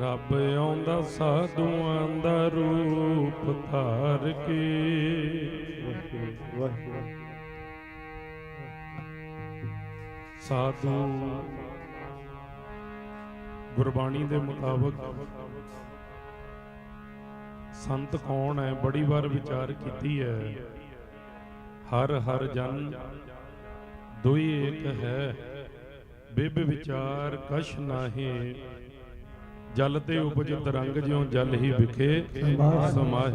ਰੱਬ ਆਉਂਦਾ ਸਾਧੂਆਂ ਦਾ ਰੂਪ ਧਾਰ ਕੇ। ਸਾਧੂ ਗੁਰਬਾਣੀ ਦੇ ਮੁਤਾਬਕ ਸੰਤ ਕੌਣ ਹੈ? ਬੜੀ ਵਾਰ ਵਿਚਾਰ ਕੀਤੀ ਹੈ। ਹਰ ਹਰ ਜਨ ਦੁਈ ਏਕ ਹੈ। ਬਿਬ ਵਿਚਾਰ ਕਛ ਨਾਹੀ। ਜਲ ਤੇ ਉਪਜ ਤਰੰਗ ਜਿਉ ਜਲ ਹੀ ਵਿਖੇ ਸਮਾਏ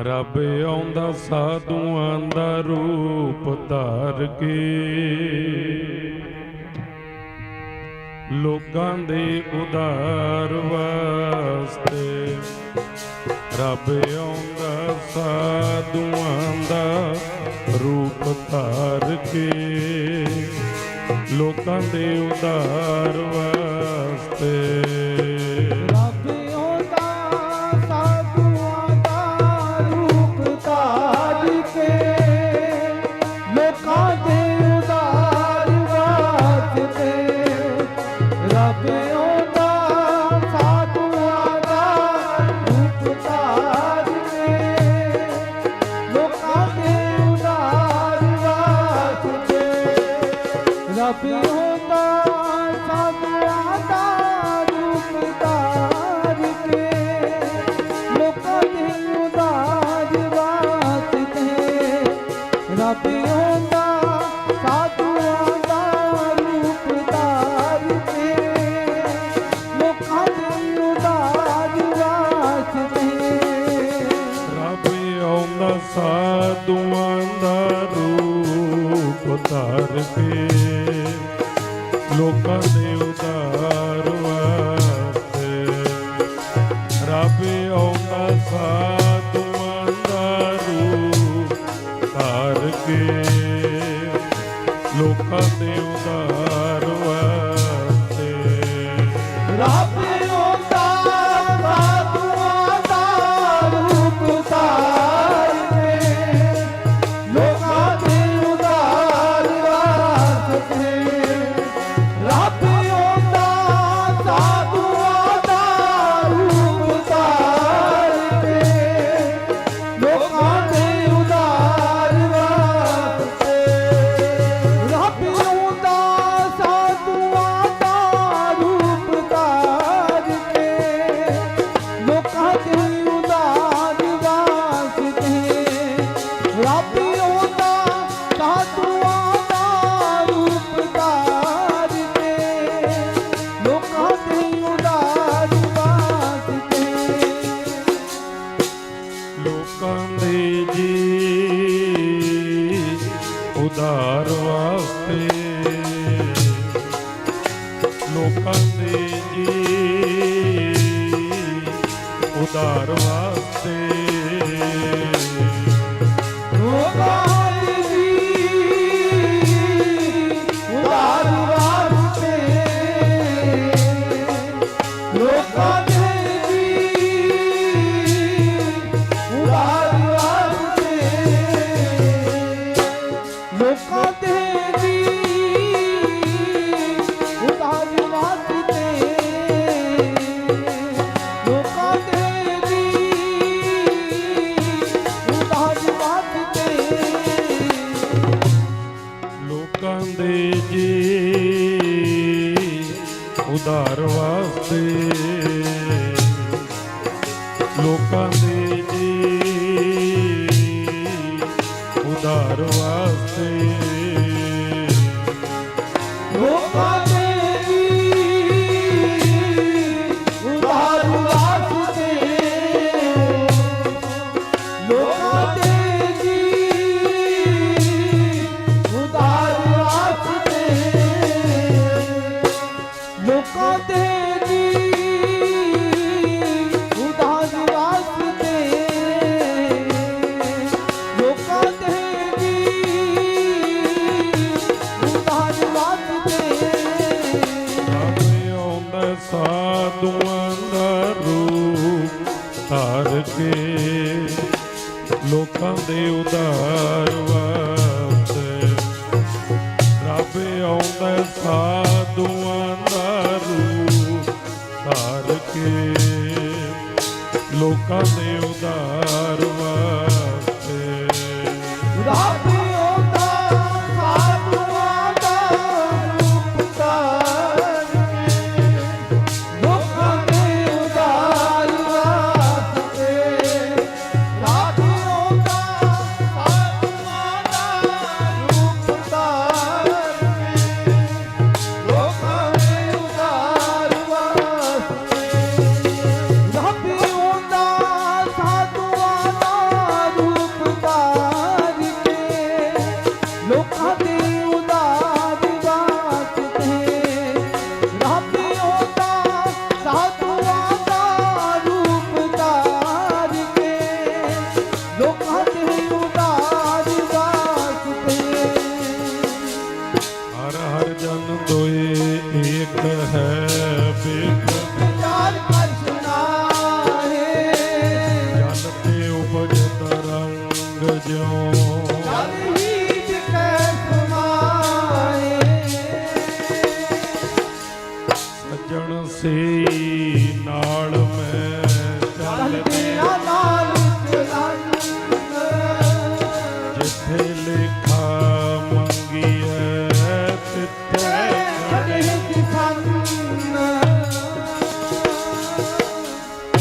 ਰੱਬ ਆਉਂਦਾ ਸਾਧੂਆਂ ਦਾ ਰੂਪ ਧਾਰ ਕੇ। ਲੋਕਾਂ ਦੇ ਉਧਾਰ ਵਾਸਤੇ ਰੱਬ ਆਉਂਦਾ ਸਾਧੂਆਂ ਦਾ ਰੂਪ ਧਾਰ ਕੇ। ਲੋਕਾਂ ਦੇ ਉਧਾਰ ਵਾਸਤੇ ਰੱਬ ਆਉਂਦਾ ਸਾਧੂਆਂ ਦਾ ਰੂਪ ਧਾਰ ਕੇ ਲੋਕਾਂ ਦੇ ਉਦਾਰ ਵਾਸਤੇ ਰੱਬ ਆਉਂਦਾ ਸਾਧੂਆਂ ਦਾ ਰੂਪ ਧਾਰ ਕੇ ਲੋਕਾਂ ਦੇ ਉਦਾਰ ਵਾਸਤੇ ਰੱਬ ਰੱਬ ਆਉਂਦਾ ਸਾਧੂਆਂ ਦਾ ਰੂਪ ਧਾਰ ਕੇ ਲੋਕਾਂ ਦੇ ਉਦਾਰ ਵਾਸਤੇ ਰੱਬ ਆਉਂਦਾ, ਸਾਧੂਆਂ ਦਾ ਰੂਪ ਧਾਰ ਕੇ ਲੋਕਾਂ ਦੇ ਉਧਾਰ ਵਾਸਤੇ। ਰੱਬ ਆਉਂਦਾ ਸਾਧੂਆਂ ਉਧਾਰ ਲੋਕਾਂ ਜੀ। ਉਧਾਰ ਵਾਸਤੇ ਲੋਕਾਂ ਸਾਧੂਆਂ ਦਾ ਰੂਪ ਧਾਰ ਕੇ ਲੋਕਾਂ ਦੇ ਉਧਾਰ ਵਾਸਤੇ। ਰੱਬ ਆਉਂਦਾ ਸਾਧੂਆਂ ਦਾ ਰੂਪ ਧਾਰ ਕੇ ਲੋਕਾਂ ਦੇ ਹਰ ਹਰ ਜਨ ਦੋਏ